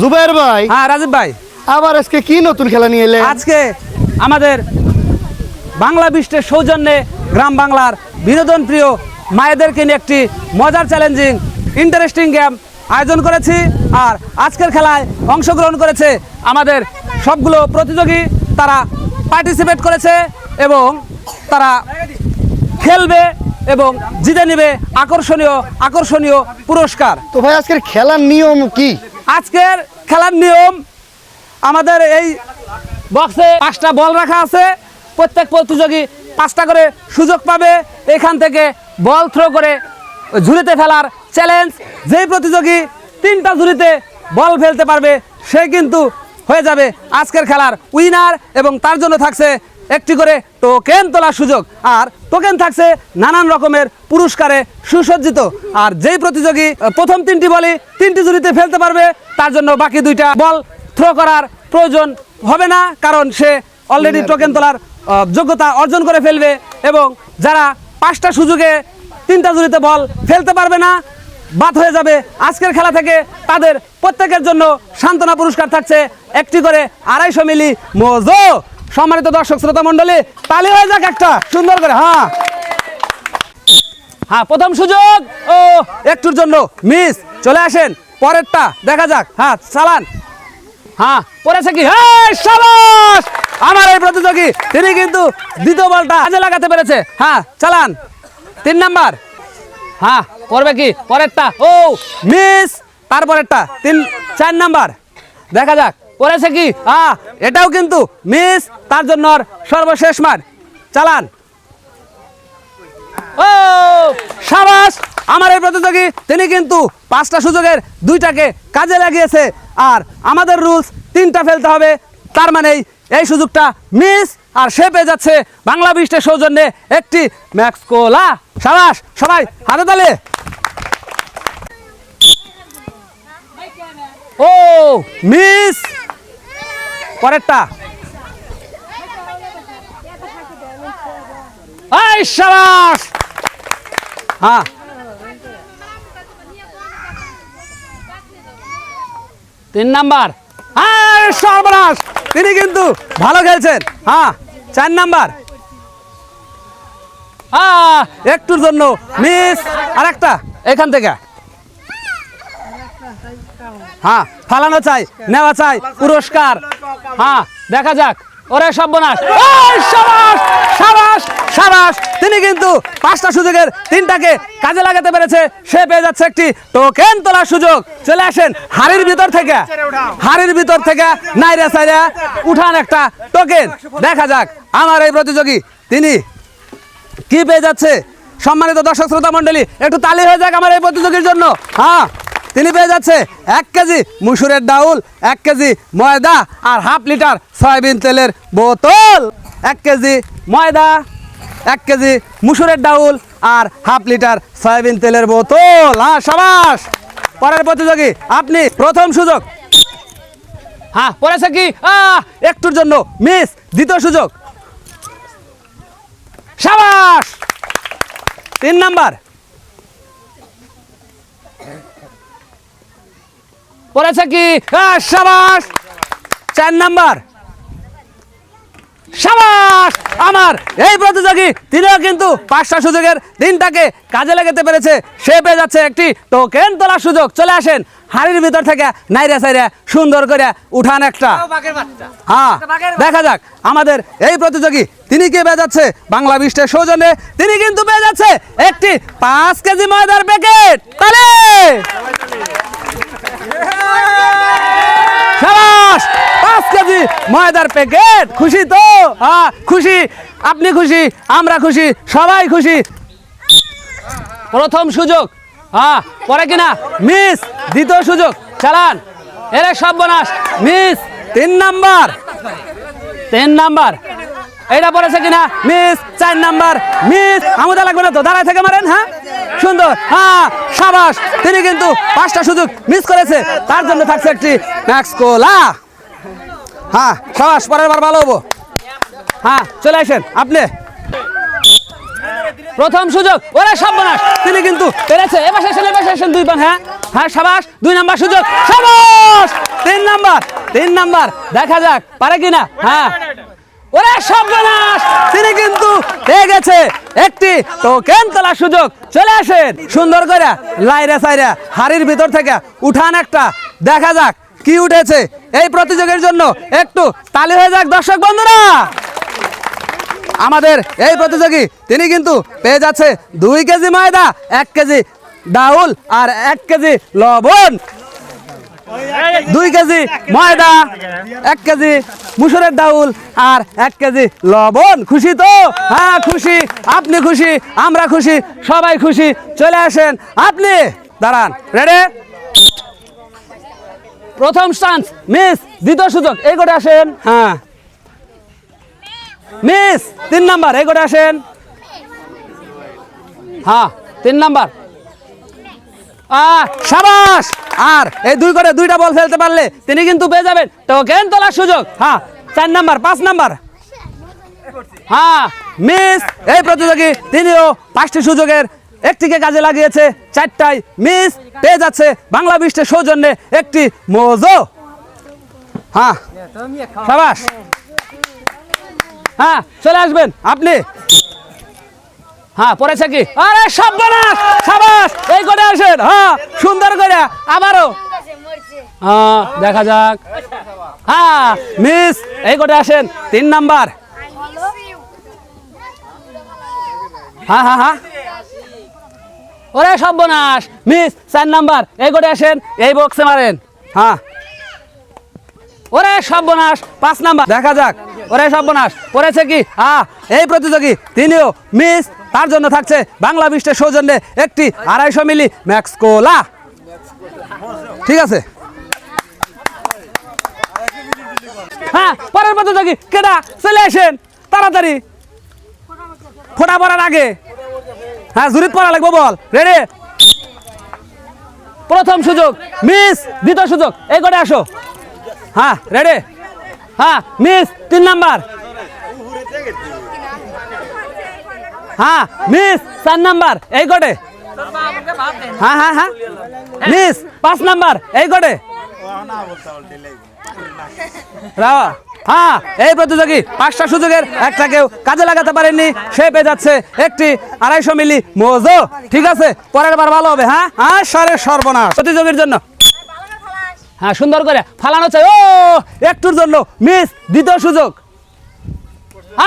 জুবাইর ভাই। হ্যাঁ রাজীব ভাই। আবার আজকে কি নতুন খেলা নিয়ে এলে আজকে আমাদের বাংলা বিশ্বের সৌজন্যে গ্রাম বাংলার বিনোদন প্রিয় মায়েদেরকে নিয়ে একটি মজার চ্যালেঞ্জিং ইন্টারেস্টিং গেম আয়োজন করেছি। আর আজকের খেলায় অংশগ্রহণ করেছে আমাদের সবগুলো প্রতিযোগী। তারা পার্টিসিপেট করেছে এবং তারা খেলবে এবং জিতে নেবে আকর্ষণীয় আকর্ষণীয় পুরস্কার। তো ভাই আজকের খেলার নিয়ম কি? আজকের খেলার নিয়ম, আমাদের এই বক্সে পাঁচটা বল রাখা আছে। প্রত্যেক প্রতিযোগী পাঁচটা করে সুযোগ পাবে। এখান থেকে বল থ্রো করে ঝুড়িতে ফেলার চ্যালেঞ্জ যেই প্রতিযোগী তিনটা ঝুড়িতে বল ফেলতে পারবে, সে কিন্তু হয়ে যাবে আজকের খেলার উইনার এবং তার জন্য থাকছে একটি করে টোকেন তোলার সুযোগ। আর টোকেন থাকছে নানান রকমের পুরস্কারে সুসজ্জিত। আর যেই প্রতিযোগী প্রথম তিনটি বলই তিনটি জুড়িতে ফেলতে পারবে তার জন্য বাকি দুইটা বল থ্রো করার প্রয়োজন হবে না কারণ সে অলরেডি টোকেন তোলার যোগ্যতা অর্জন করে ফেলবে এবং যারা পাঁচটা সুযোগে তিনটা জুড়িতে বল ফেলতে পারবে না বাদ হয়ে যাবে আজকের খেলা থেকে। তাদের প্রত্যেকের জন্য সান্ত্বনা পুরস্কার থাকছে একটি করে আড়াইশো মিলি মজো। সম্মানিত দর্শক শ্রোতা মণ্ডলী, তালি হয়ে যাক একটা, সুন্দর করে হ্যাঁ। হ্যাঁ প্রথম সুযোগ, ও, একটুর জন্য, মিস, চলে আসেন, পরেরটা, দেখা যাক হ্যাঁ চালান হ্যাঁ পড়েছে কি? হ্যাঁ সাবাস! আমার এই প্রতিযোগী, তিনি কিন্তু দ্বিতীয় বলটা কাজে লাগাতে পেরেছে। হ্যাঁ চালান। তিন নাম্বার। হ্যাঁ করবে কি? পরেরটা, ও, মিস, তারপরেরটা, তিন, চার নাম্বার। দেখা যাক। পড়েছে কি? হ্যাঁ এটাও কিন্তু মিস তার জন্য সর্বশেষ মার। চালান। ও, সাবাস! আমার এই প্রতিযোগী, তিনি কিন্তু পাঁচটা সুযোগের দুইটাকে কাজে লাগিয়েছে। আর আমাদের রুলস তিনটা ফেলতে হবে। তার মানে এই সুযোগটা মিস আর সে পেয়ে যাচ্ছে বাংলা বিশ্বের সৌজন্যে একটি ম্যাক্স কোলা সাবাস, সবাই হাতে তালে। ও মিস পরেরটা। হ্যাঁ। তিন নাম্বার। হ্যাঁ সর্বনাশ। তিনি কিন্তু ভালো খেলছেন। হ্যাঁ চার নাম্বার। হ্যাঁ একটুর জন্য মিস। আর একটা এখান থেকে। হ্যাঁ ফালানো চাই, নেওয়া চাই, পুরস্কার। হ্যাঁ দেখা যাক। ওরে সর্বনাশ। সাবাস সাবাস তিনি কিন্তু পাঁচটা সুযোগের তিনটাকে কাজে লাগাতে পেরেছে। সে পেয়ে যাচ্ছে একটি টোকেন তোলার সুযোগ। চলে আসেন হাড়ির ভিতর থেকে। হাড়ির ভিতর থেকে নাইরা সাইরা উঠান একটা টোকেন দেখা যাক আমার এই প্রতিযোগী তিনি কি পেয়ে যাচ্ছে। সম্মানিত দর্শক, শ্রোতা মণ্ডলী, একটু তালি হয়ে যাক আমার এই প্রতিযোগীর জন্য। হ্যাঁ তিনি পেয়ে যাচ্ছে এক কেজি মুসুরের ডাউল, এক কেজি ময়দা আর হাফ লিটার সয়াবিন তেলের বোতল। এক কেজি ময়দা, এক কেজি মুসুরের ডাউল আর হাফ লিটার সয়াবিন তেলের বোতল। হ্যাঁ সাবাস! পরের প্রতিযোগী, আপনি প্রথম সুযোগ। হ্যাঁ পড়েছে কি? একটুর জন্য মিস, দ্বিতীয় সুযোগ। সাবাস! তিন নাম্বার। পড়েছে কি? আহ, সাবাস! চার নাম্বার। সাবাস! আমার এই প্রতিযোগী তিনিও কিন্তু পাঁচটা সুযোগের দিনটাকে কাজে লাগাতে পেরেছে। সে পেয়ে যাচ্ছে একটি টোকেন তোলার সুযোগ। চলে আসেন হাড়ির ভিতর থেকে নাইরা সাইরা সুন্দর করে উঠান একটা। হ্যাঁ দেখা যাক। আমাদের এই প্রতিযোগী তিনি কি পেয়ে যাচ্ছে? বাংলা বিশ্বের সৌজন্যে তিনি কিন্তু পেয়ে যাচ্ছে একটি পাঁচ কেজি ময়দার প্যাকেট। তাহলে সাবাস! পাঁচ কেজি ময়দার প্যাকেট খুশি তো? হ্যাঁ খুশি। আপনি খুশি, আমরা খুশি, সবাই খুশি। প্রথম সুযোগ। হ্যাঁ পরে কিনা? মিস, দ্বিতীয় সুযোগ। চালান। এরে সর্বনাশ। মিস, তিন নাম্বার। তিন নাম্বার। এটা পড়েছে কিনা? মিস, চার নাম্বার। মিস আমাদের লাগবে না তো? দাঁড়ায় থেকে মারেন হ্যাঁ? সুন্দর। হ্যাঁ সাবাস। তিনি কিন্তু পাঁচটা সুযোগ মিস করেছে। তার জন্য থাকছে একটি ম্যাক্স কোলা। হ্যাঁ সাবাস, পরের বার ভালো হব। হ্যাঁ চলে আসেন, আপনি। প্রথম সুযোগ, ওরে সর্বনাশ। তিনি কিন্তু পেরেছে। এবার আসেন এবার আসেন, দুই পান হ্যাঁ। হ্যাঁ সাবাস, দুই নাম্বার সুযোগ, সাবাস। তিন নাম্বার তিন নাম্বার। দেখা যাক, পারে কিনা হ্যাঁ। ওরে সর্বনাশ, তিনি কিন্তু পেয়ে গেছে একটি টোকেন তোলার সুযোগ। চলে আসেন, সুন্দর করে, লাইরা সাইরা, হাড়ির ভিতর থেকে উঠান একটা। দেখা যাক কি উঠেছে এই প্রতিযোগের জন্য একটু তালি হয়ে যাক, দর্শক বন্ধুরা। আমাদের এই প্রতিযোগী, তিনি কিন্তু পেয়ে যাচ্ছে দুই কেজি ময়দা, এক কেজি ডাউল আর এক কেজি লবণ। দুই কেজি ময়দা, এক কেজি মুসুরের ডাউল আর এক কেজি লবণ। খুশি তো? হ্যাঁ খুশি। আপনি খুশি, আমরা খুশি, সবাই খুশি। চলে আসেন। আপনি দাঁড়ান। রেডে প্রথম চান্স মিস দ্বিতীয় সুযোগ, এই করে আসেন হ্যাঁ। মিস তিন নাম্বার এই করে আসেন। হ্যাঁ তিন নাম্বার সাবাস! আর এই দুই করে দুইটা বল ফেলতে পারলে তিনি কিন্তু পেয়ে যাবেন টোকেন তোলার সুযোগ। হ্যাঁ চার নাম্বার পাঁচ নাম্বার হ্যাঁ মিস এই প্রতিযোগী তিনিও পাঁচটি সুযোগের একটিকে কাজে লাগিয়েছে চারটায় মিস পেয়ে যাচ্ছে বাংলা বিশ্বের সৌজন্যে একটি মোজো। হ্যাঁ সাবাস। হ্যাঁ চলে আসবেন, আপনি। হ্যাঁ পড়েছে কি? আরে, সর্বনাশ, সাবাস, এই করে আসেন? হ্যাঁ সুন্দর করে, আবারও। হ্যাঁ দেখা যাক। হ্যাঁ মিস, এই করে আসেন? তিন নাম্বার। হ্যাঁ হ্যাঁ হ্যাঁ। ওরে সর্বনাশ মিস চার নাম্বার এই করে আসেন, এই বক্সে মারেন। হ্যাঁ। ওরে সর্বনাশ, পাঁচ নাম্বার দেখা যাক। ওরে সর্বনাশ পড়েছে কি? আ এই প্রতিযোগী, তিনিও মিস তার জন্য থাকছে বাংলা বিশ্বের সৌজন্যে একটি আড়াইশো মিলি ম্যাক্স কোলা ঠিক আছে? হ্যাঁ পরের প্রতিযোগী, কেডা? চলে আসেন, তাড়াতাড়ি। ফোটা পড়ার আগে। হ্যাঁ জুরিত পড়া লাগবে বল। রেডি প্রথম সুযোগ মিস দ্বিতীয় সুযোগ এই করে আসো। হ্যাঁ রেডি হ্যাঁ মিস তিন নাম্বার। হ্যাঁ মিস চার নাম্বার এই কোটে। হ্যাঁ হ্যাঁ হ্যাঁ। মিস পাঁচ নাম্বার এই কোটে। রাওয়া। হ্যাঁ এই প্রতিযোগী পাঁচটা সুযোগের একটা কেউ কাজে লাগাতে পারেননি। সে পেয়ে যাচ্ছে একটি আড়াইশো মিলি মোজো। ঠিক আছে পরের বার ভালো হবে হ্যাঁ? হ্যাঁ সরে সর্বনাশ। প্রতিযোগীর জন্য। হ্যাঁ সুন্দর করে ফালানো চাই। ও একটুর জন্য মিস দ্বিতীয় সুযোগ।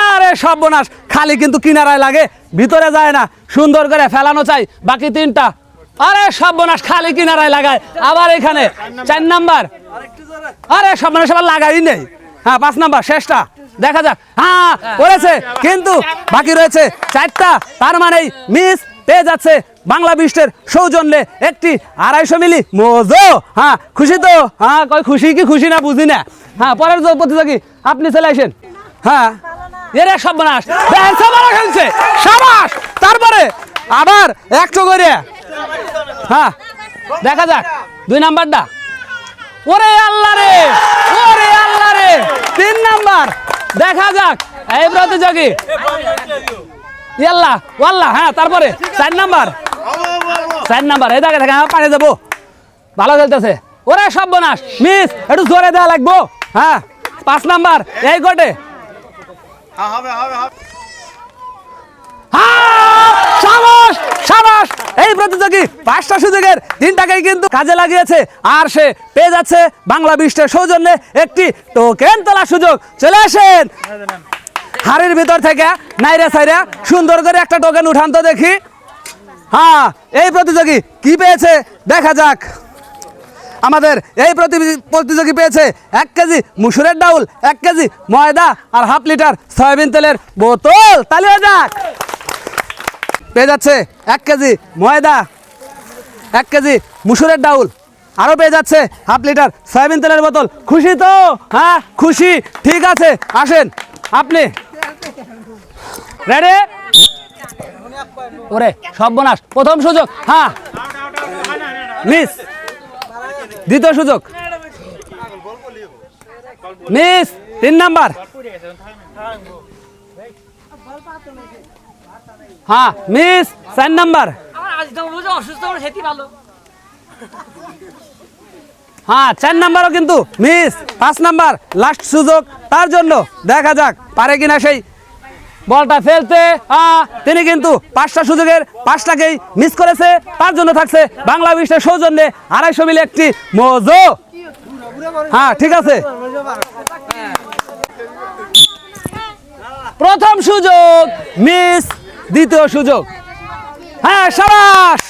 আরে সর্বনাশ। খালি কিন্তু কিনারায় লাগে ভিতরে যায় না। সুন্দর করে ফেলানো চাই বাকি তিনটা। আরে সর্বনাশ খালি কিনারায় লাগায়। আবার এখানে চার নাম্বার। আরে সর্বনাশ আবার লাগাই নেই। হ্যাঁ পাঁচ নাম্বার, শেষটা। দেখা যাক। হ্যাঁ করেছে। কিন্তু বাকি রয়েছে চারটা। তার মানে মিস পেয়ে যাচ্ছে বাংলা বিশ্বের সৌজন্যে একটি আড়াইশো মিলি মোজো। হ্যাঁ খুশি তো? হ্যাঁ কই খুশি কি খুশি না বুঝি না। হ্যাঁ পরের প্রতিযোগী, আপনি চলে আসেন। হ্যাঁ এরে সর্বনাশ। ব্যাংসা মারা খেলছে সাবাস! তারপরে আবার একশো করে। হ্যাঁ দেখা যাক। দুই নাম্বারটা। ওরে আল্লাহ রে! ওরে আল্লাহ তিন নাম্বার। দেখা যাক। এই প্রতিযোগী। ইয়াল্লাহ ওয়াল্লাহ হ্যাঁ তারপরে। চার নাম্বার। চার নাম্বার। এই দেখে দেখে পানি দেবো ভালো খেলতেছে। ওরে সর্বনাশ। মিস একটু জোরে দেওয়া লাগবো। হ্যাঁ পাঁচ নাম্বার। এই গোটে। হ্যাঁ, সাবাস! এই প্রতিযোগী পাঁচটা সুযোগের তিনটাকেই কিন্তু কাজে লাগিয়েছে। আর সে পেয়ে যাচ্ছে বাংলা বিশ্বের সৌজন্যে একটি টোকেন তোলার সুযোগ। চলে আসেন। হাড়ির ভিতর থেকে নাইরা সাইরা সুন্দর করে একটা টোকেন উঠান তো দেখি। হ্যাঁ এই প্রতিযোগী কি পেয়েছে? দেখা যাক। আমাদের এই প্রতি- প্রতিযোগী পেয়েছে এক কেজি মুসুরের ডাউল, এক কেজি ময়দা আর হাফ লিটার সয়াবিন তেলের বোতল। তাহলে যাক। পেয়ে যাচ্ছে এক কেজি ময়দা, এক কেজি মুসুরের ডাউল আরও পেয়ে যাচ্ছে হাফ লিটার সয়াবিন তেলের বোতল। খুশি তো? হ্যাঁ খুশি। ঠিক আছে, আসেন। আপনি? রেডি ওরে, সর্বনাশ। প্রথম সুযোগ। হ্যাঁ। মিস, দ্বিতীয় সুযোগ। মিস, তিন নাম্বার। হ্যাঁ মিস চার নাম্বার হ্যাঁ চার নাম্বারও কিন্তু মিস পাঁচ নাম্বার লাস্ট সুযোগ। তার জন্য দেখা যাক পারে কিনা সেই বলটা ফেলতে। তিনি কিন্তু পাঁচটা সুযোগের পাঁচটাকেই মিস করেছে। তার জন্য থাকছে বাংলা বিশ্বের সৌজন্যে আড়াইশো মিলে একটি মজো। হ্যাঁ ঠিক আছে। প্রথম সুযোগ মিস দ্বিতীয় সুযোগ। হ্যাঁ সাবাস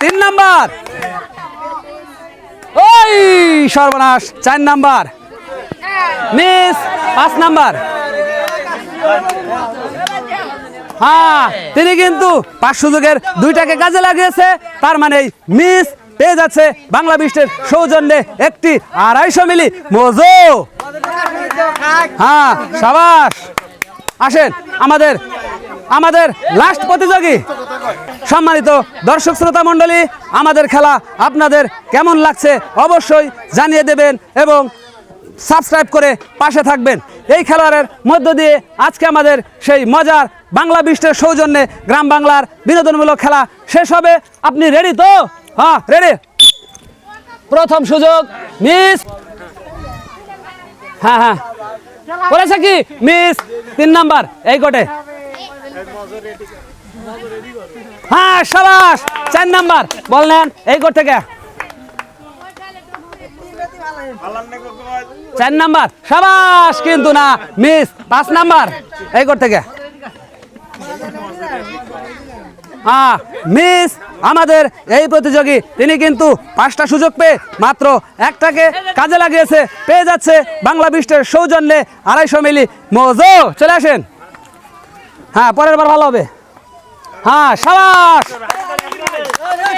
তিন নাম্বার। ওই, সর্বনাশ, চার নাম্বার। মিস, পাঁচ নাম্বার। হ্যাঁ তিনি কিন্তু পাঁচ সুযোগের দুইটাকে কাজে লাগিয়েছে। তার মানে মিস পেয়ে যাচ্ছে বাংলা বিশ্বের সৌজন্যে একটি আড়াইশো মিলি মজো। হ্যাঁ সাবাস। আসেন, আমাদের আমাদের লাস্ট প্রতিযোগী। সম্মানিত দর্শক শ্রোতা মণ্ডলী, আমাদের খেলা আপনাদের কেমন লাগছে অবশ্যই জানিয়ে দেবেন এবং সাবস্ক্রাইব করে পাশে থাকবেন। এই খেলোয়াড়ের মধ্য দিয়ে আজকে আমাদের সেই মজার বাংলা বিশ্বের সৌজন্যে গ্রাম বাংলার বিনোদনমূলক খেলা শেষ হবে। আপনি রেডি তো? হ্যাঁ রেডি প্রথম সুযোগ মিস হ্যাঁ হ্যাঁ। করেছে কি? মিস তিন নাম্বার, এই কোটে। হ্যাঁ সাবাস, চার নাম্বার। বললেন এই কোট থেকে। চার নাম্বার। সাবাস, কিন্তু না, মিস, পাঁচ নাম্বার। এই কোট থেকে। হ্যাঁ মিস, আমাদের এই প্রতিযোগী, তিনি কিন্তু পাঁচটা সুযোগ পেয়ে মাত্র একটাকে কাজে লাগিয়েছে। পেয়ে যাচ্ছে বাংলা বিশ্বের সৌজন্যে আড়াইশো মিলি মজো চলে আসেন। হ্যাঁ পরের বার ভালো হবে। হ্যাঁ সাবাস!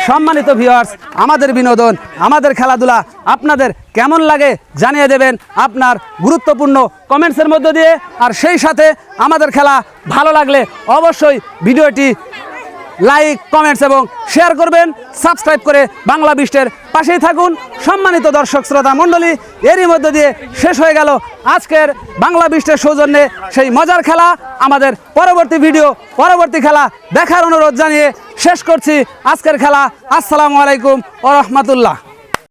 সম্মানিত ভিওয়ার্স আমাদের বিনোদন, আমাদের খেলাধুলা আপনাদের কেমন লাগে জানিয়ে দেবেন আপনার গুরুত্বপূর্ণ কমেন্টসের মধ্য দিয়ে। আর সেই সাথে আমাদের খেলা ভালো লাগলে অবশ্যই ভিডিওটি লাইক কমেন্টস এবং শেয়ার করবেন। সাবস্ক্রাইব করে বাংলা বিশ্বের পাশেই থাকুন। সম্মানিত দর্শক শ্রোতা মণ্ডলী, এরই মধ্যে দিয়ে শেষ হয়ে গেল আজকের বাংলা বিশ্বের সৌজন্যে সেই মজার খেলা। আমাদের পরবর্তী ভিডিও পরবর্তী খেলা দেখার অনুরোধ জানিয়ে শেষ করছি আজকের খেলা। আসসালামু আলাইকুম ও রহমতুল্লাহ।